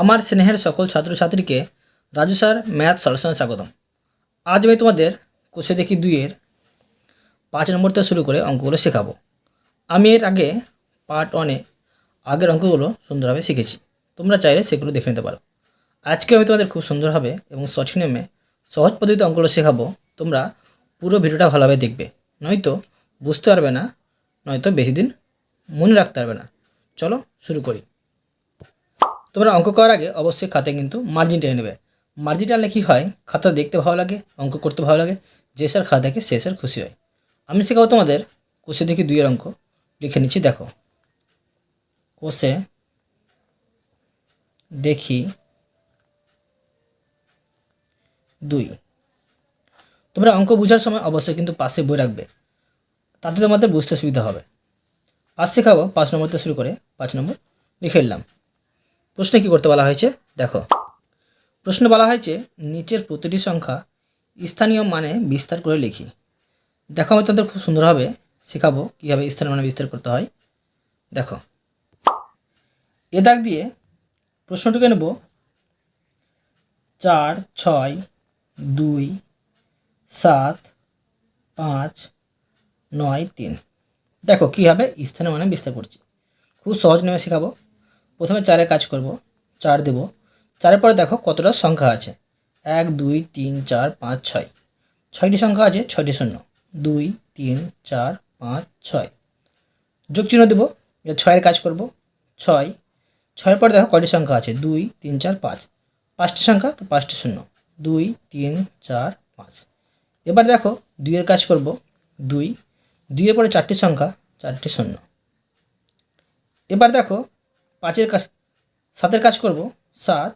আমার স্নেহের সকল ছাত্রছাত্রীকে রাজু স্যার, ম্যাথ সলিউশন স্বাগতম। আজ আমি তোমাদের কোষে দেখি দুইয়ের পাঁচ নম্বর থেকে শুরু করে অঙ্কগুলো শেখাবো। আমি এর আগে পার্ট ওয়ানে আগের অঙ্কগুলো সুন্দরভাবে শিখেছি। তোমরা চাইলে সেগুলো দেখে নিতে পারো। আজকে আমি তোমাদের খুব সুন্দরভাবে এবং সঠিক নিয়মে সহজ পদ্ধতিতে অঙ্কগুলো শেখাবো। তোমরা পুরো ভিডিওটা ভালোভাবে দেখবে। নয়তো বুঝতে পারবে না, নয়তো বেশি দিন মনে রাখতে পারবে না। চলো শুরু করি। তোমরা অঙ্ক করার আগে অবশ্যই খাতায় কিন্তু মার্জিন টেনে নেবে। মার্জিন টানলে কী হয়? খাতা দেখতে ভালো লাগে, অঙ্ক করতে ভালো লাগে, যে স্যার খাতা দেখে সে স্যার খুশি হয়। আমি শেখাবো তোমাদের কোষে দেখি দুইয়ের অঙ্ক, লিখে নিচ্ছি, দেখো। কোষে দেখি দুই। তোমরা অঙ্ক বোঝার সময় অবশ্যই কিন্তু পাশে বই রাখবে, তাতে তোমাদের বুঝতে সুবিধা হবে। আজ শেখাবো, পাঁচ নম্বর থেকে শুরু করে পাঁচ নম্বর লিখে নিলাম। প্রশ্নে কী করতে বলা হয়েছে? দেখো। প্রশ্ন বলা হয়েছে, নিচের প্রতিটি সংখ্যা স্থানীয় মানে বিস্তার করে লিখি। দেখো আমি তোমাদের খুব সুন্দরভাবে শেখাবো কীভাবে স্থানীয় মানে বিস্তার করতে হয়। দেখো। এ দাগ দিয়ে প্রশ্নটিকে নেব। চার, ছয়, দুই, সাত, পাঁচ, নয়, তিন। দেখো কীভাবে স্থানীয় মানে বিস্তার করছি। খুব সহজ নেমে শেখাবো। প্রথমে চারে কাজ করব, চার দেব। চারের পরে দেখো কতটা সংখ্যা আছে। এক, দুই, তিন, চার, পাঁচ, ছয়। ছয়টি সংখ্যা আছে, ছয়টি শূন্য। দুই, তিন, চার, পাঁচ, ছয়। যোগ চিহ্ন দেবো, এটা ছয়ের কাজ করব, ছয়। ছয়ের পরে দেখো কয়টি সংখ্যা আছে, দুই, তিন, চার, পাঁচ। পাঁচটি সংখ্যা, তো পাঁচটি শূন্য। দুই, তিন, চার, পাঁচ। এবার দেখো দুইয়ের কাজ করব, দুই। দুইয়ের পরে চারটি সংখ্যা, চারটি শূন্য। এবার দেখো পাঁচের কাজ, সাতের কাজ করব, সাত,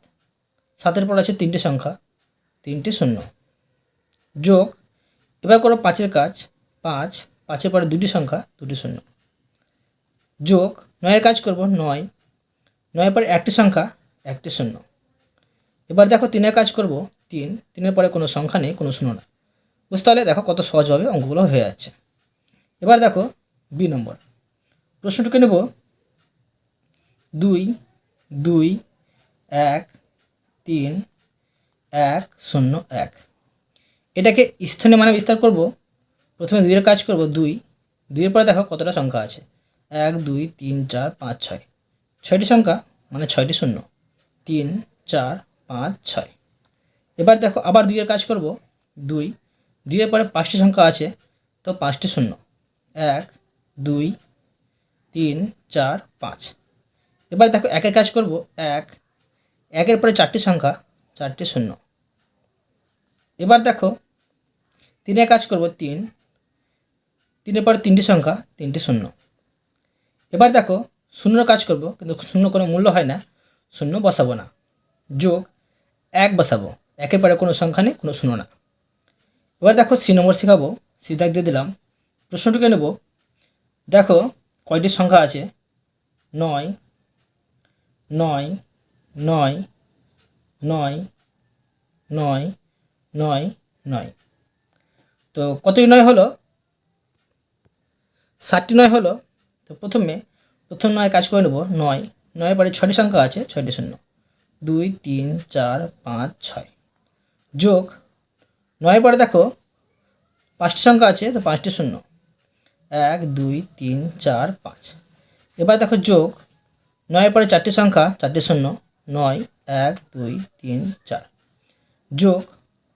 সাতের পর আছে তিনটে সংখ্যা, তিনটে শূন্য। যোগ, এবার করো পাঁচের কাজ, পাঁচ, পাঁচের পরে দুটি সংখ্যা দুটি শূন্য। যোগ, নয়ের কাজ করব, নয়, নয়ের পরে একটি সংখ্যা, একটি শূন্য। এবার দেখো তিনের কাজ করব, তিন, তিনের পরে কোনো সংখ্যা নেই, কোনো শূন্য না। বুঝতে পারলে দেখো কত সহজভাবে অঙ্কগুলো হয়ে যাচ্ছে। এবার দেখো বি নম্বর। প্রশ্নটুকে নেব দুই দুই, এক, তিন, এক, শূন্য, এক। এটাকে স্থানীয় মানে বিস্তার করব। প্রথমে দুইয়ের কাজ করব, দুই। দুইয়ের পরে দেখো কতটা সংখ্যা আছে। এক, দুই, তিন, চার, পাঁচ, ছয়। ছয়টি সংখ্যা মানে ছয়টি শূন্য। তিন, চার, পাঁচ, ছয়। এবার দেখো আবার দুইয়ের কাজ করব, দুই। দুইয়ের পরে পাঁচটি সংখ্যা আছে, তো পাঁচটি শূন্য। এক, দুই, তিন, চার, পাঁচ। এবার দেখো একের কাজ করব, এক। একের পরে চারটি সংখ্যা, চারটি শূন্য। এবার দেখো, তিনের কাজ করব তিন। তিনের পরে তিনটি সংখ্যা, তিনটি শূন্য। এবার দেখো, শূন্যর কাজ করব, কিন্তু শূন্য কোনো মূল্য হয় না, শূন্য বসাবো না। যোগ এক বসাবো, একের পরে কোনো সংখ্যা নেই, কোনো শূন্য না। এবার দেখো, সি নম্বর শেখাবো, সি দাগ দিয়ে দিলাম। প্রশ্নটিকে নেব, দেখো, কয়টি সংখ্যা আছে? নয় নয় নয় নয় নয় নয় নয়। তো কতটি নয় হলো? ষাটটি নয় হলো? তো প্রথমে, প্রথম নয় কাজ করে নেব, নয়। নয় পরে ছয়টি সংখ্যা আছে, ছয়টি শূন্য। দুই, তিন, চার, পাঁচ, ছয়। যোগ নয় পরে দেখো, পাঁচটি সংখ্যা আছে, তো পাঁচটি শূন্য। এক, দুই, তিন, চার, পাঁচ। এবার দেখো যোগ নয়ের পরে চারটি সংখ্যা, চারটি শূন্য, নয়, এক, দুই, তিন, চার। যোগ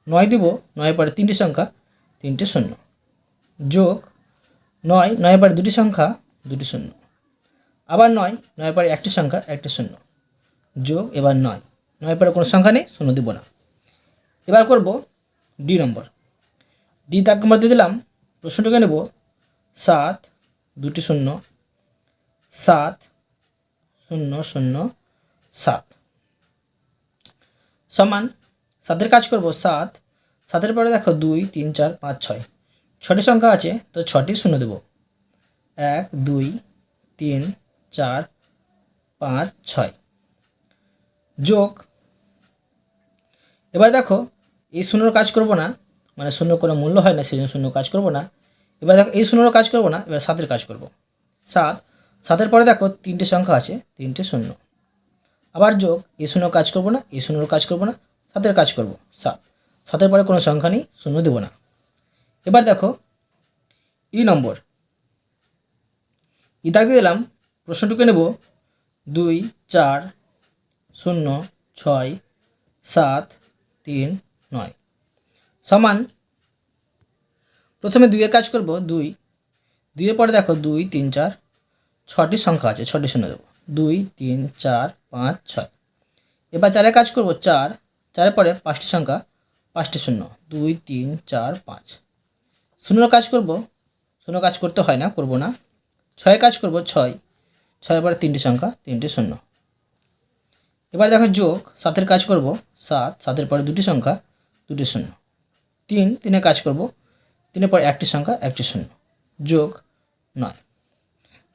নয় দিব নয় পরে তিনটি সংখ্যা, তিনটি শূন্য। যোগ নয় নয় পরে দুটি সংখ্যা, দুটি শূন্য। আবার নয় নয় পরে একটি সংখ্যা, একটি শূন্য। যোগ এবার নয়। নয় পরে কোনো সংখ্যা নেই, শূন্য দিব না। এবার করব ডি নম্বর। ডি তাক নম্বর দিয়ে দিলাম। প্রশ্নটাকে নেব সাত, দুটি শূন্য, সাত শূন্য শূন্য সাত। সমান সাতের কাজ করব সাত। সাতের পরে দেখো দুই, তিন, চার, পাঁচ, ছয়। ছটি সংখ্যা আছে, তো ছটি শূন্য দেব। এক, দুই, তিন, চার, পাঁচ, ছয়। যোগ। এবার দেখো, এই শূন্যর কাজ করব না মানে শূন্য কোনো মূল্য হয় না, সেই জন্য শূন্য কাজ করব না। এবার দেখো, এই শূন্যর কাজ করব না, এবার সাতের কাজ করব। সাত সাতের পরে দেখো তিনটে সংখ্যা আছে, তিনটে শূন্য। আবার যোগ, এ শূন্য কাজ করব না, এ শূন্যর কাজ করব না, সাতের কাজ করব, সাত। সাতের পরে কোনো সংখ্যা নেই, শূন্য দেবো না। এবার দেখো, ই নম্বর। ই দাগ দিলাম প্রশ্নটুকু নেব, দুই, চার, শূন্য, ছয়, সাত, তিন, নয়। সমান, প্রথমে দুইয়ের কাজ করব, দুই। দুইয়ের পরে দেখো, দুই, তিন, চার ছটি সংখ্যা আছে, ছটি শূন্য দেবো। দুই, তিন, চার, পাঁচ, ছয়। এবার চারের কাজ করব চার, চারের পরে পাঁচটি সংখ্যা, পাঁচটি শূন্য। দুই, তিন, চার, পাঁচ। শূন্য কাজ করব, শূন্য কাজ করতে হয় না, করব না। ছয় কাজ করব, ছয়। ছয়ের পরে তিনটি সংখ্যা, তিনটি শূন্য। এবার দেখো যোগ, সাতের কাজ করব, সাত, সাতের পরে দুটি সংখ্যা, দুটি শূন্য। তিন, তিনে কাজ করব, তিনের পর একটি সংখ্যা, একটি শূন্য। যোগ, নয়।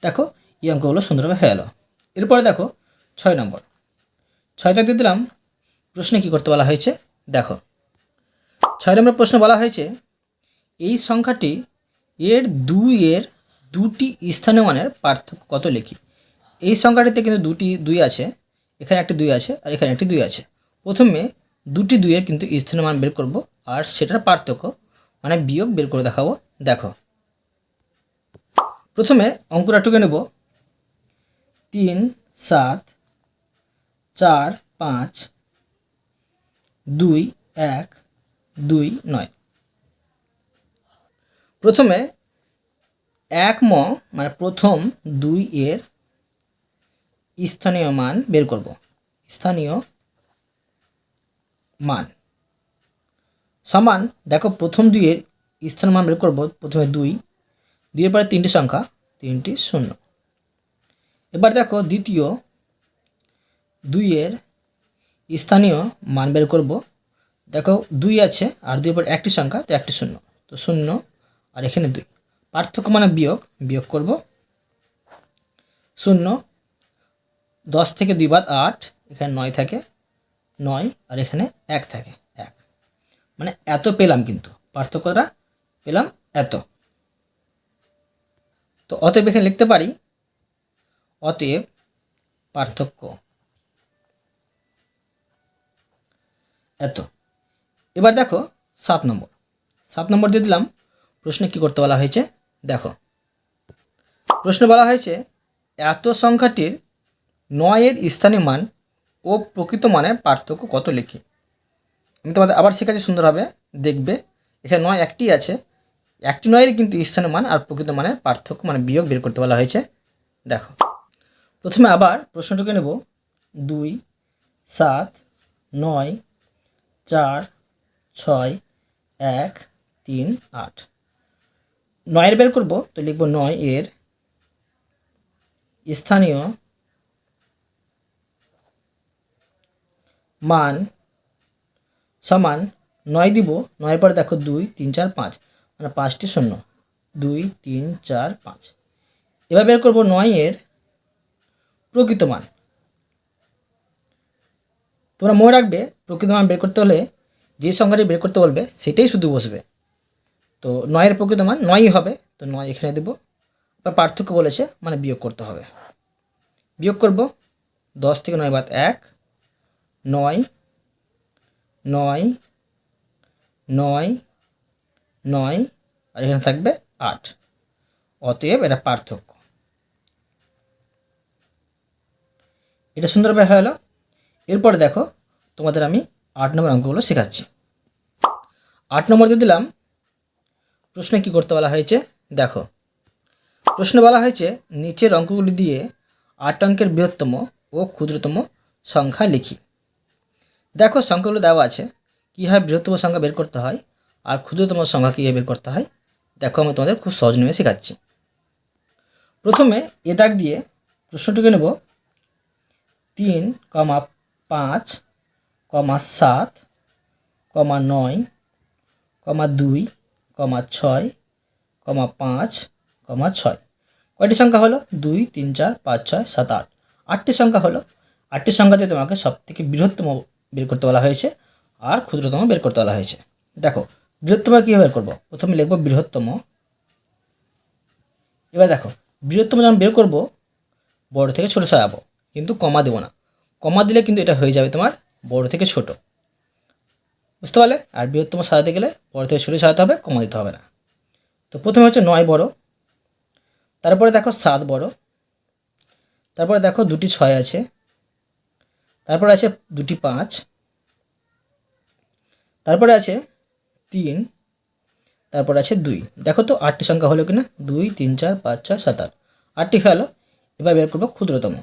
দেখো এই অঙ্কগুলো সুন্দরভাবে হয়ে গেলো। এরপরে দেখো, ছয় নম্বর। ছয়টা দিয়ে দিলাম, প্রশ্নে কী করতে বলা হয়েছে? দেখো, ছয় নম্বর প্রশ্ন বলা হয়েছে, এই সংখ্যাটি এর দুই এর দুটি স্থানীয় মানের পার্থক্য কত লিখি? এই সংখ্যাটিতে কিন্তু দুটি, দুই আছে, এখানে একটি দুই আছে, আর এখানে একটি দুই আছে। প্রথমে দুটি দুইয়ের কিন্তু স্থানীয় মান বের করব, আর সেটার পার্থক্য মানে বিয়োগ বের করে দেখাবো। দেখো, প্রথমে অঙ্কটা টুকে নেব তিন, সাত, চার, পাঁচ, দুই, এক, দুই, নয়। প্রথমে এক ম মানে প্রথম দুই এর স্থানীয় মান বের করব। স্থানীয় মান। সমান, দেখো প্রথম দুইয়ের স্থানীয় মান বের করব, প্রথমে দুই, দুইয়ের পরে তিনটি সংখ্যা, তিনটি শূন্য। এবার দেখো দ্বিতীয় দুইয়ের স্থানীয় মান বের করব। দেখো দুই আছে আর দুইয়ের পর একটি সংখ্যা, তো একটি শূন্য। তো শূন্য আর এখানে দুই। পার্থক্য মানে বিয়োগ বিয়োগ করব। শূন্য, দশ থেকে দুই বাদ আট, এখানে নয় থাকে, নয় আর এখানে এক থাকে, এক। মানে এত পেলাম কিন্তু, পার্থক্যটা পেলাম এত। তো অতএব এখানে লিখতে পারি অতএব পার্থক্য। এত। এবার দেখো সাত নম্বর। সাত নম্বর দিয়ে দিলাম, প্রশ্নে কী করতে বলা হয়েছে? দেখো। প্রশ্নে বলা হয়েছে, এত সংখ্যাটির নয়ের স্থানীয় মান ও প্রকৃত মানের পার্থক্য কত লিখি? আমি তোমাদের আবার শেখাচ্ছি সুন্দরভাবে দেখবে। এখানে নয়, একটি আছে। একটি নয়ের কিন্তু স্থানীয় মান আর প্রকৃত মানের পার্থক্য মানে বিয়োগ বের করতে বলা হয়েছে। দেখো। প্রথমে আবার প্রশ্নটুকে নেব। দুই, সাত, নয়, চার, ছয়, এক, তিন, আট। নয়ের বের করব, তো লিখব নয় এর স্থানীয় মান সমান নয় দিব, নয়ের পরে দেখো দুই, তিন, চার, পাঁচ মানে পাঁচটি শূন্য। দুই, তিন, চার, পাঁচ। এবার বের করব নয় এর প্রকৃত মান তোমরা মনে রাখবে প্রকৃত মান বের করতে হলে যে সংখ্যাটি বের করতে বলবে, সেটাই শুধু বসবে। তো নয়ের প্রকৃত মান নয়ই হবে, তো নয় এখানে দেব। বা পার্থক্য বলেছে মানে বিয়োগ করতে হবে। বিয়োগ করব, দশ থেকে নয় বাদ এক, নয় নয় নয় নয়, আর এখানে থাকবে আট। অতএব এটা পার্থক্য। এটা সুন্দরভাবে হয়ে গেলো এরপরে দেখো, তোমাদের আমি আট নম্বর অঙ্কগুলো শেখাচ্ছি। আট নম্বর দিয়ে দিলাম, প্রশ্নে কি করতে বলা হয়েছে? দেখো, প্রশ্নে বলা হয়েছে, নিচের অঙ্কগুলি দিয়ে আট অঙ্কের বৃহত্তম ও ক্ষুদ্রতম সংখ্যা লিখি। দেখো, সংখ্যাগুলো দেওয়া আছে। কীভাবে বৃহত্তম সংখ্যা বের করতে হয় আর ক্ষুদ্রতম সংখ্যা কীভাবে বের করতে হয়, দেখো আমি তোমাদের খুব সহজ নিয়ে শেখাচ্ছি। প্রথমে এ দাগ দিয়ে প্রশ্নটুকে নেব তিন কমা পাঁচ, কমা সাত, কমা নয়, কমা দুই, কমা ছয়, কমা পাঁচ, কমা ছয়। কয়টি সংখ্যা হলো? দুই, তিন, চার, পাঁচ, ছয়, সাত, আট। আটটি সংখ্যা হলো? আটটি সংখ্যাতে তোমাকে সব থেকে বৃহত্তম বের করতে বলা হয়েছে আর ক্ষুদ্রতম বের করতে বলা হয়েছে। দেখো, বৃহত্তম কীভাবে বের করব? প্রথমে লিখব বৃহত্তম। এবার দেখো, বৃহত্তম যখন বের করব, বড় থেকে ছোটো সরাবো কিন্তু কমা দেবো না। কমা দিলে কিন্তু এটা হয়ে যাবে তোমার বড় থেকে ছোট। বুঝতে পারলে? আর বৃহত্তম সাজাতে গেলে বড় থেকে ছোটো সাজাতে হবে, কমা দিতে হবে না। তো প্রথমে হচ্ছে নয় বড়। তারপরে দেখো সাত বড়। তারপরে দেখো দুটি ছয় আছে। তারপরে আছে দুটি পাঁচ। তারপরে আছে তিন। তারপরে আছে দুই। দেখো তো আটটি সংখ্যা হলো কিনা? দুই, তিন, চার, পাঁচ, ছয়, সাত, আট। আটটি গেলো এবার বের করব ক্ষুদ্রতম।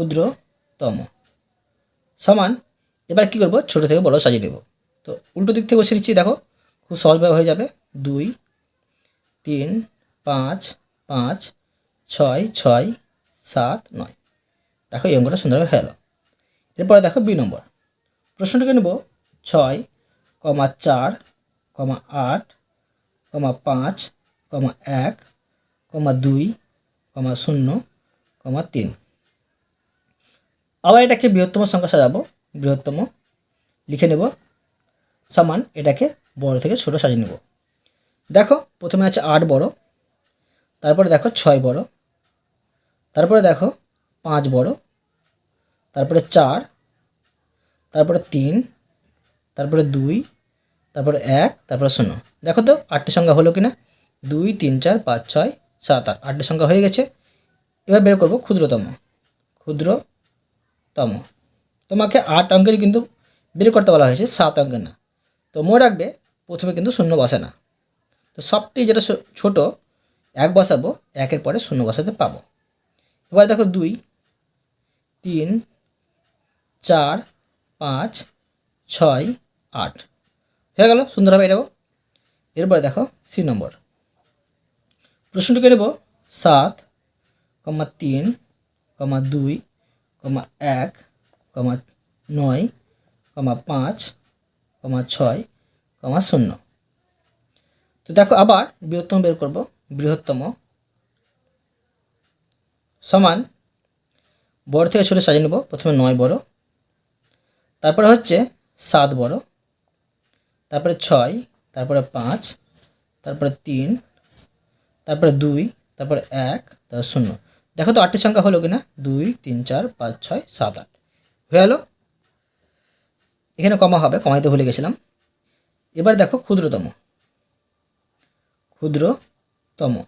ক্ষুদ্রতম। সমান, এবার কি করব? ছোট থেকে বড় সাজিয়ে দেব তো উল্টো দিক থেকে বসে নিচ্ছি দেখো, খুব সহজভাবে হয়ে যাবে। দুই, তিন, পাঁচ পাঁচ, ছয় ছয়, সাত, নয়। দেখো, এই অঙ্কটা সুন্দরভাবে হয়ে গেলো। এরপরে দেখো, বি নম্বর। প্রশ্নটাকে নেব, ছয়, কমা চার, কমা আট, কমা পাঁচ, কমা এক, কমা দুই, কমা শূন্য, কমা তিন। আবার এটাকে বৃহত্তম সংখ্যা সাজাবো। বৃহত্তম লিখে নেব। সমান এটাকে বড় থেকে ছোট সাজিয়ে নেব। দেখো, প্রথমে আছে আট বড়, তারপরে দেখো ছয় বড়, তারপরে দেখো পাঁচ বড়, তারপরে চার, তারপরে তিন, তারপরে দুই, তারপরে এক, তারপরে শূন্য। দেখো তো, আটটি সংখ্যা হলো কিনা? দুই, তিন, চার, পাঁচ, ছয়, সাত, আট। আটটি সংখ্যা হয়ে গেছে। এবার বের করব ক্ষুদ্রতম। ক্ষুদ্রতম তোমাকে আট অঙ্কের কিন্তু বের করতে বলা হয়েছে, সাত অঙ্কের না। তো মনে রাখবে, প্রথমে কিন্তু শূন্য বসে না। তো সবটি যেটা ছোট, এক বসাবো, একের পরে শূন্য বসাতে পাবো। এবার দেখো দুই, তিন, চার, পাঁচ, ছয়, আট। হয়ে গেল সুন্দরভাবে এটাও এরপরে দেখো সি নম্বর। প্রশ্নটিকে নেব, সাত, কমা তিন, কমা দুই কমা এক, কমা নয়, কমা পাঁচ, কমা ছয়, কমা শূন্য। তো দেখো আবার বৃহত্তম বের করব, বৃহত্তম সমান বড় থেকে ছোটো সাজিয়ে নেব, প্রথমে নয় বড়, তারপরে হচ্ছে সাত বড়, তারপরে ছয়, তারপরে পাঁচ, তারপরে তিন, তারপরে দুই, তারপরে এক, তারপর শূন্য। দেখো তো আটটি সংখ্যা হলো কিনা? দুই, তিন, চার, পাঁচ, ছয়, সাত, আট। হয়ে গেলো? এখানে কমা হবে, কমাইতে ভুলে গেছিলাম। এবার দেখো ক্ষুদ্রতম। ক্ষুদ্রতম।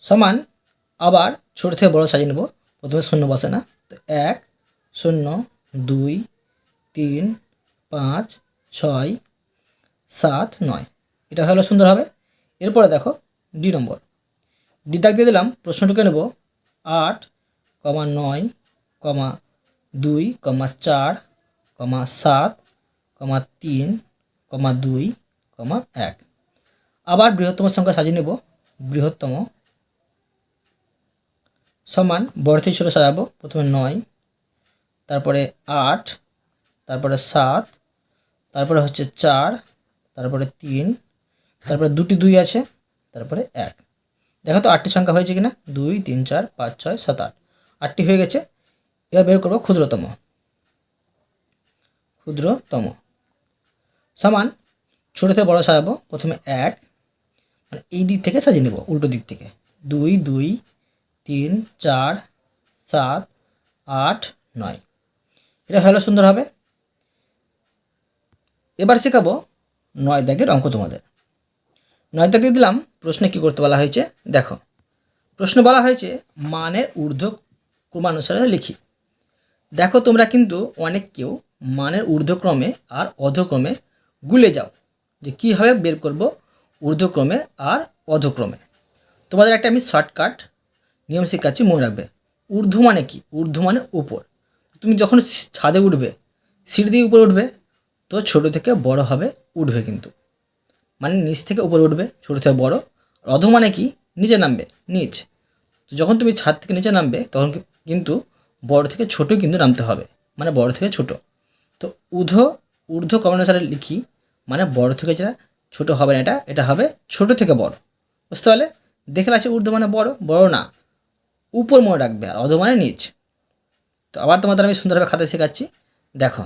সমান, আবার ছোট থেকে বড় সাজিয়ে নেব। প্রথমে শূন্য বসে না। তো এক, শূন্য, দুই, তিন, পাঁচ, ছয়, সাত, নয়। এটা হলো সুন্দর হবে। এরপরে দেখো, ডি নম্বর। ডি দাগ দিয়ে দিলাম প্রশ্নটুকে নেব? আট, কমা নয়, কমা দুই, কমা চার, কমা সাত, কমা তিন, কমা দুই, কমা এক। আবার বৃহত্তম সংখ্যা সাজিয়ে নেব, বৃহত্তম। সমান বড় ছোটো সাজাবো, প্রথমে নয়, তারপরে আট, তারপরে সাত, তারপরে হচ্ছে চার, তারপরে তিন, তারপরে দুটি দুই আছে, তারপরে এক। দেখো তো আটটি সংখ্যা হয়েছে কিনা? দুই, তিন, চার, পাঁচ, ছয়, সাত, আট। আটটি হয়ে গেছে। এবার বের করব ক্ষুদ্রতম। ক্ষুদ্রতম। সমান ছোটো থেকে বড় সাজাবো। প্রথমে এক মানে এই দিক থেকে সাজিয়ে নেব, উল্টো দিক থেকে। দুই দুই, তিন, চার, সাত, আট, নয়। এটা হলো সুন্দর হবে। এবার শেখাবো নয় দাগের অঙ্ক তোমাদের। নয় দাগে দিলাম, প্রশ্নে কী করতে বলা হয়েছে? দেখো, প্রশ্ন বলা হয়েছে, মানের ঊর্ধ্ব ক্রমানুসারে লিখি। দেখো তোমরা কিন্তু অনেক কেউ মানের ঊর্ধ্বক্রমে আর অধক্রমে গুলে যাও, যে কীভাবে বের করব ঊর্ধ্বক্রমে আর অধক্রমে। তোমাদের একটা আমি শর্টকাট নিয়ম শেখাচ্ছি, মনে রাখবে। ঊর্ধ্ব মানে কি? ঊর্ধ্ব মানে উপর। তুমি যখন ছাদে উঠবে, সিঁড়ি দিয়ে উপরে উঠবে, তো ছোট থেকে বড় হবে, উঠবে কিন্তু। মানে নিচ থেকে উপরে উঠবে, ছোটো থেকে বড়। অধ মানে কি? নিচে নামবে, নিচ। তো যখন তুমি ছাদ থেকে নিচে নামবে, তখন কিন্তু বড় থেকে ছোট কিন্তু নামতে হবে। মানে বড় থেকে ছোট। তো ঊর্ধ্ব ঊর্ধ্ব কমানুসারে লিখি মানে বড় থেকে যেটা ছোট হবে না এটা এটা হবে ছোট থেকে বড়। বুঝতে পারলে? দেখে আছে ঊর্ধ্ব মানে বড় বড় না। উপর মনে রাখবে, আর অধ মানে নিচ। তো আবার তোমাদের আমি সুন্দরভাবে খাতায় শেখাচ্ছি। দেখো।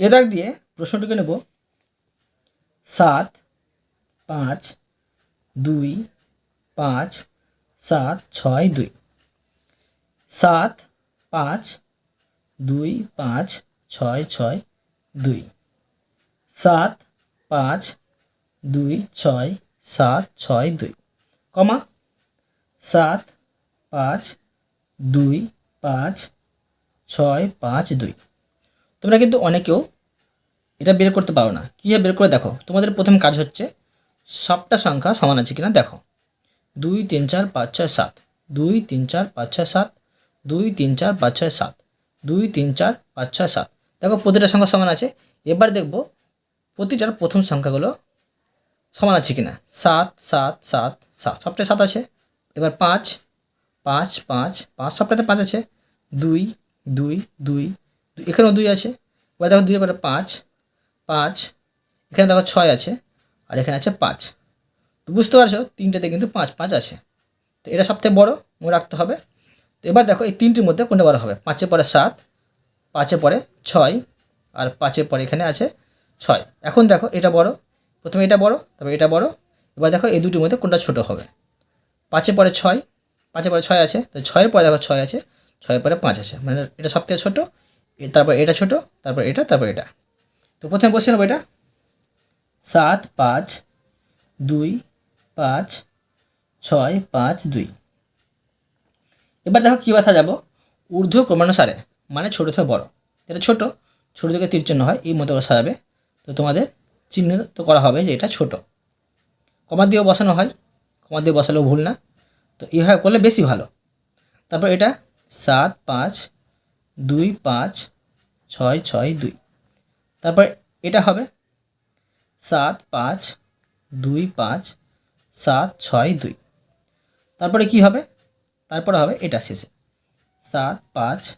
এ দাগ দিয়ে প্রশ্নটিকে নেব। সাত, পাঁচ, দুই, পাঁচ, সাত, ছয়, দুই। সাত, পাঁচ, দুই, পাঁচ, ছয় ছয়, দুই। সাত, পাঁচ, দুই, ছয়, সাত, ছয়, দুই। কমা। সাত, পাঁচ, দুই, পাঁচ, ছয়, পাঁচ, দুই। তোমরা কিন্তু অনেকেও এটা বের করতে পারো না। কীভাবে বের করে দেখো। তোমাদের প্রথম কাজ হচ্ছে, সবটা সংখ্যা সমান আছে কিনা দেখো। দুই, তিন, চার, পাঁচ, ছয়, সাত। দুই, তিন, চার, পাঁচ, ছয়, সাত। দুই, তিন, চার, পাঁচ, ছয়, সাত। দুই, তিন, চার, পাঁচ, ছয়, সাত। দেখো, প্রতিটা সংখ্যা সমান আছে। এবার দেখব প্রতিটার প্রথম সংখ্যাগুলো সমান আছে কিনা। সাত সাত সাত সাত। সবটাই সাত আছে। এবার পাঁচ পাঁচ পাঁচ পাঁচ। সবটাতে পাঁচ আছে। দুই দুই দুই। এখানেও দুই আছে। এবার দেখো, দুই, এবার পাঁচ পাঁচ, এখানে দেখো ছয় আছে, আর এখানে আছে পাঁচ। তো বুঝতে পারছ, তিনটাতে কিন্তু পাঁচ পাঁচ আছে। তো এটা সবথেকে বড়, মনে রাখতে হবে। তো এবার দেখো, এই তিনটির মধ্যে কোনটা বড় হবে? পাঁচে পরে সাত, পাঁচে পরে ছয়, আর পাঁচে পরে এখানে আছে ছয়। এখন দেখো, এটা বড়, প্রথমে এটা বড় তবে এটা বড়। এবার দেখো, এই দুটির মধ্যে কোনটা ছোট হবে? পাঁচে পরে ছয়, পাঁচে পরে ছয় আছে, তো ছয়ের পরে দেখো ছয় আছে, ছয়ের পরে পাঁচ আছে। মানে এটা সবথেকে ছোটো তারপর এটা ছোট, তারপর এটা তারপর এটা। তো প্রথমে বসে নেব এটা। সাত, পাঁচ, দুই, পাঁচ, ছয়, পাঁচ, দুই। এবার দেখো কী বাসা যাব? ঊর্ধ্ব ক্রমানুসারে মানে ছোটো থেকে বড়। এটা ছোট, ছোটো থেকে তীর হয়, এই মতো করে সাজাবে। তো তোমাদের চিহ্নিত করা হবে যে এটা ছোট। কমা দিয়েও বসানো হয়, কমা দিয়ে বসালেও ভুল না। তো এইভাবে করলে বেশি ভালো। তারপর এটা, সাত, পাঁচ, দুই, পাঁচ, ছয় ছয়, দুই। তারপর এটা হবে সাত পাঁচ দুই পাঁচ সাত ছয় দুই। তারপরে কি হবে? তারপরে হবে এটা শেষে। সাত পাঁচ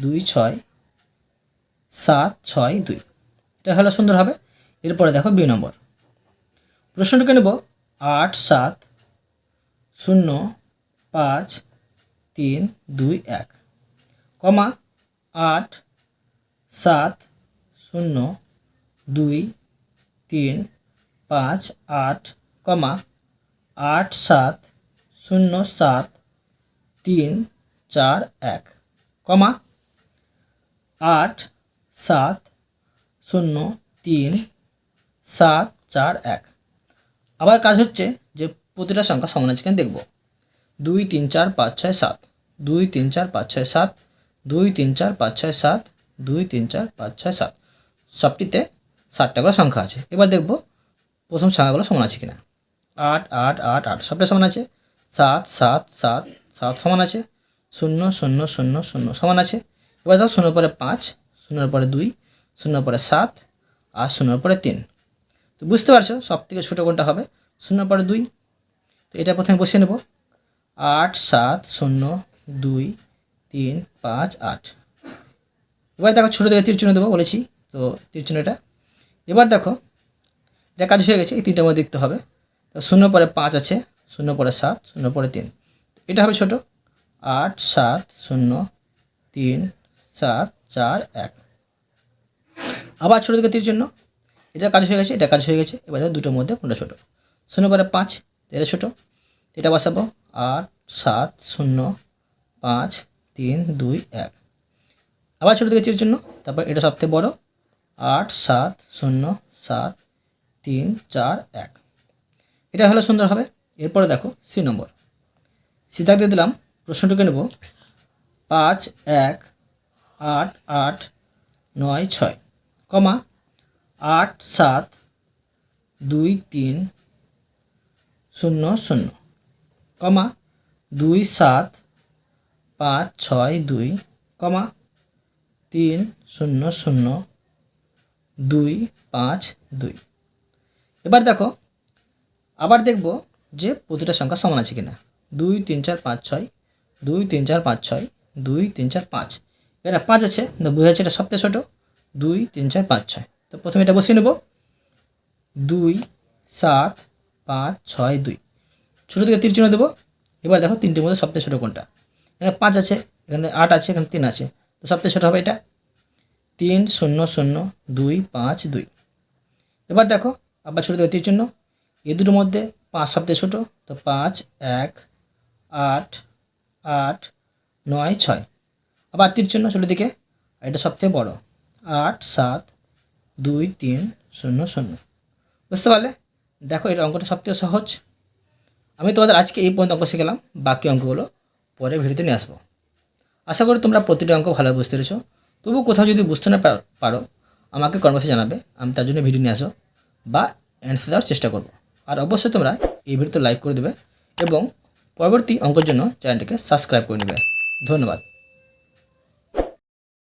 দুই ছয় সাত ছয় দুই। এটা হলো সুন্দর হবে। এরপরে দেখো বি নম্বর। প্রশ্নটাকে নেব। আট সাত শূন্য পাঁচ তিন দুই এক। কমা আট সাত শূন্য, দুই, তিন, পাঁচ, আট, কমা, আট, সাত, শূন্য, সাত, তিন, চার, এক, কমা, আট, সাত, শূন্য, তিন, সাত, চার, এক। আবার কাজ হচ্ছে যে প্রতিটা সংখ্যা সমান আছে কিনা দেখব। দুই, তিন, চার, পাঁচ, ছয়, সাত। দুই, তিন, চার, পাঁচ, ছয়, সাত। দুই, তিন, চার, পাঁচ, ছয়, সাত। দুই, তিন, চার, পাঁচ, ছয়, সাত। সবটিতে ষাটটা করে সংখ্যা আছে। এবার দেখব প্রথম সংখ্যাগুলো সমান আছে কিনা। আট আট আট আট সবটা সমান আছে। সাত সাত সাত সাত সমান আছে। শূন্য শূন্য শূন্য শূন্য সমান আছে। এবার দেখো শূন্য পরে পাঁচ, শূন্যর পরে দুই শূন্য পরে সাত আর শূন্যর পরে তিন। তো বুঝতে পারছ? সব থেকে ছোটো কোনটা হবে? শূন্য পরে দুই। তো এটা প্রথমে বসিয়ে নেব। আট, সাত, শূন্য, দুই, তিন, পাঁচ, আট। এবার দেখো ছোটো থেকে তীর চিহ্ন দেবো, বলেছি। তো তীর এটা। এবার দেখো, এটা কাজ হয়ে গেছে, এই তিনটার মধ্যে দেখতে হবে। তো শূন্য পরে পাঁচ আছে, শূন্য পরে সাত, শূন্য পরে তিন। এটা হবে ছোট। আট, সাত, শূন্য, তিন, সাত, চার, এক। আবার ছোটো দিকে তীর চিহ্ন। এটা কাজ হয়ে গেছে, এটা কাজ হয়ে গেছে। এবার দুটোর মধ্যে কোনটা ছোটো। শূন্য পরে পাঁচ, এটা ছোটো। এটা বসাবো। আট, সাত, শূন্য, পাঁচ, তিন, দুই, এক। আবার ছোটো দিকে চিহ্ন, তারপর এটা সবথেকে বড়। আট সাত শূন্য সাত তিন চার এক। এটা হলো সুন্দর হবে। এরপরে দেখো সি নম্বর সিদ্ধান্ত দিলাম, প্রশ্নটুকে নেব। পাঁচ, এক, আট আট, নয়, ছয়। কমা, আট, সাত, দুই, তিন, শূন্য শূন্য। কমা, দুই, সাত, পাঁচ, ছয়, দুই। কমা, তিন, শূন্য শূন্য। দুই, পাঁচ, দুই। এবার দেখো, আবার দেখব যে প্রতিটা সংখ্যা সমান আছে কিনা। দুই, তিন, চার, পাঁচ, ছয়। দুই, তিন, চার, পাঁচ, ছয়। দুই, তিন, চার, পাঁচ। এটা পাঁচ আছে বুঝে যাচ্ছে এটা সবথেকে ছোটো। দুই, তিন, চার, পাঁচ, ছয়। তো প্রথমে এটা বসিয়ে নেব। দুই, সাত, পাঁচ, ছয়, দুই। ছোটো থেকে তীর চিহ্ন দেবো। এবার দেখো তিনটির মধ্যে সবথেকে ছোটো কোনটা। এখানে পাঁচ আছে, এখানে আট আছে, এখানে তিন আছে। তো সবথেকে ছোটো হবে এটা। তিন শূন্য শূন্য দুই পাঁচ দুই। এবার দেখো, আবার ছোটো দিকে তীর চিহ্ন এই দুটোর মধ্যে পাঁচ সবথেকে ছোটো, তো পাঁচ, এক, আট আট, নয়, ছয়। আবার তীর চিহ্ন ষোলো দিকে এটা সবথেকে বড়। আট, সাত, দুই, তিন, শূন্য শূন্য। বুঝতে পারলে? দেখো এটা অঙ্কটা সবথেকে সহজ। আমি তোমাদের আজকে এই পর্যন্ত অঙ্ক শিখলাম, বাকি অঙ্কগুলো পরে ভিডিওতে নিয়ে আসব। আশা করি তোমরা প্রতিটি অঙ্ক ভালো বুঝতে পেরেছ। তবু কোথাও যদি বুঝতে না পার- আমাকে কর্মসে জানাবে, আমি তার জন্য ভিডিও নিয়ে আসো বা অ্যান্সার দেওয়ার চেষ্টা করব। আর অবশ্যই তোমরা এই ভিডিওতে লাইক করে দেবে এবং পরবর্তী অঙ্কের জন্য চ্যানেলটিকে সাবস্ক্রাইব করে নেবে। ধন্যবাদ।